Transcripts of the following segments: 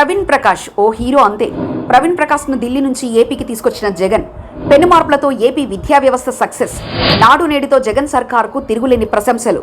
ప్రవీణ్ ప్రకాష్ ఓ hero అంతే. ప్రవీణ్ ప్రకాష్ను ఢిల్లీ నుంచి ఏపీకి తీసుకొచ్చిన జగన్. పెను మార్పులతో ఏపీ విద్యా వ్యవస్థ సక్సెస్. నాడు నేడుతో జగన్ సర్కార్కు తిరుగులేని ప్రశంసలు.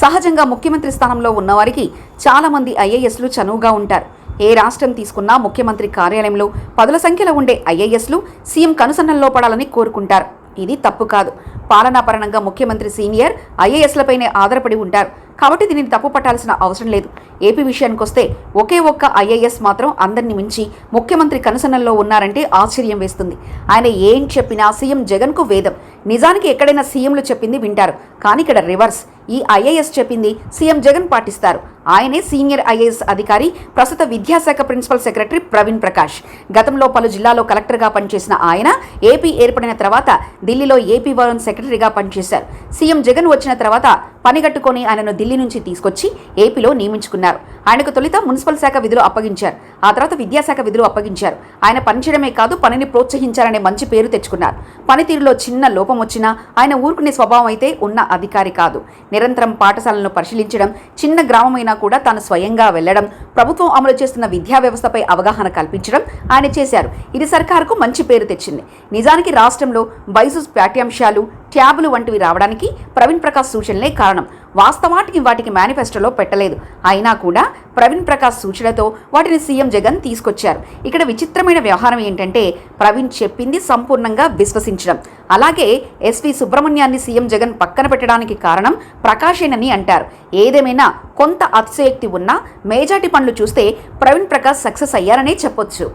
సహజంగా ముఖ్యమంత్రి స్థానంలో ఉన్నవారికి చాలా మంది ఐఏఎస్లు చనువుగా ఉంటారు. ఏ రాష్ట్రం తీసుకున్నా ముఖ్యమంత్రి కార్యాలయంలో పదుల సంఖ్యలో ఉండే ఐఏఎస్లు సీఎం కనుసన్నల్లో పడాలని కోరుకుంటారు. ఇది తప్పు కాదు. పాలనాపరణంగా ముఖ్యమంత్రి సీనియర్ ఐఏఎస్లపైనే ఆధారపడి ఉంటారు. కాబట్టి దీనిని తప్పు పట్టాల్సిన అవసరం లేదు. ఏపీ విషయానికి వస్తే ఒకే ఒక్క ఐఏఎస్ మాత్రం అందరిని మించి ముఖ్యమంత్రి కనుసన్నల్లో ఉన్నారంటే ఆశ్చర్యం వేస్తుంది. ఆయన ఏం చెప్పినా సీఎం జగన్కు వేదం. నిజానికి ఎక్కడైనా సీఎంలు చెప్పింది వింటారు. కానీ ఇక్కడ రివర్స్. ఈ ఐఏఎస్ చెప్పింది సీఎం జగన్ పాటిస్తారు. ఆయనే సీనియర్ ఐఏఎస్ అధికారి ప్రస్తుత విద్యాశాఖ ప్రిన్సిపల్ సెక్రటరీ ప్రవీణ్ ప్రకాష్. గతంలో పలు జిల్లాలో కలెక్టర్గా పనిచేసిన ఆయన ఏపీ ఏర్పడిన తర్వాత ఢిల్లీలో ఏపీ భవన్ సెక్రటరీగా పనిచేశారు. సీఎం జగన్ వచ్చిన తర్వాత పనిగట్టుకొని ఆయనను ఢిల్లీ ఢిల్లీ నుంచి తీసుకొచ్చి ఏపీలో నియమించుకున్నారు. ఆయనకు తొలుత మున్సిపల్ శాఖ విధులు అప్పగించారు. ఆ తర్వాత విద్యాశాఖ విధులు అప్పగించారు. ఆయన పనిచేయడమే కాదు పనిని ప్రోత్సహించారనే మంచి పేరు తెచ్చుకున్నారు. పనితీరులో చిన్న లోపం వచ్చినా ఆయన ఊరుకునే స్వభావం అయితే ఉన్న అధికారి కాదు. నిరంతరం పాఠశాలను పరిశీలించడం చిన్న గ్రామమైనా కూడా తాను స్వయంగా వెళ్ళడం ప్రభుత్వం అమలు చేస్తున్న విద్యా వ్యవస్థపై అవగాహన కల్పించడం ఆయన చేశారు. ఇది సర్కారుకు మంచి పేరు తెచ్చింది. నిజానికి రాష్ట్రంలో బైజూస్ పాఠ్యాంశాలు ట్యాబులు వంటివి రావడానికి ప్రవీణ్ ప్రకాష్ సూచనలే కారణం. వాస్తవానికి వాటికి మేనిఫెస్టోలో పెట్టలేదు. అయినా కూడా ప్రవీణ్ ప్రకాష్ సూచనలతో వాటిని సీఎం జగన్ తీసుకొచ్చారు. ఇక్కడ విచిత్రమైన వ్యవహారం ఏంటంటే ప్రవీణ్ చెప్పింది సంపూర్ణంగా విశ్వసించడం. అలాగే ఎస్వి సుబ్రహ్మణ్యాన్ని సీఎం జగన్ పక్కన పెట్టడానికి కారణం ప్రకాశేనని అంటారు. ఏదేమైనా కొంత అతిశయోక్తి ఉన్నా మేజాటి పనులు చూస్తే ప్రవీణ్ ప్రకాష్ సక్సెస్ అయ్యారనే చెప్పొచ్చు.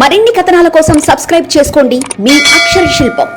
మరిన్ని కథనాల కోసం సబ్స్క్రైబ్ చేసుకోండి. మీ అక్షర శిల్పం.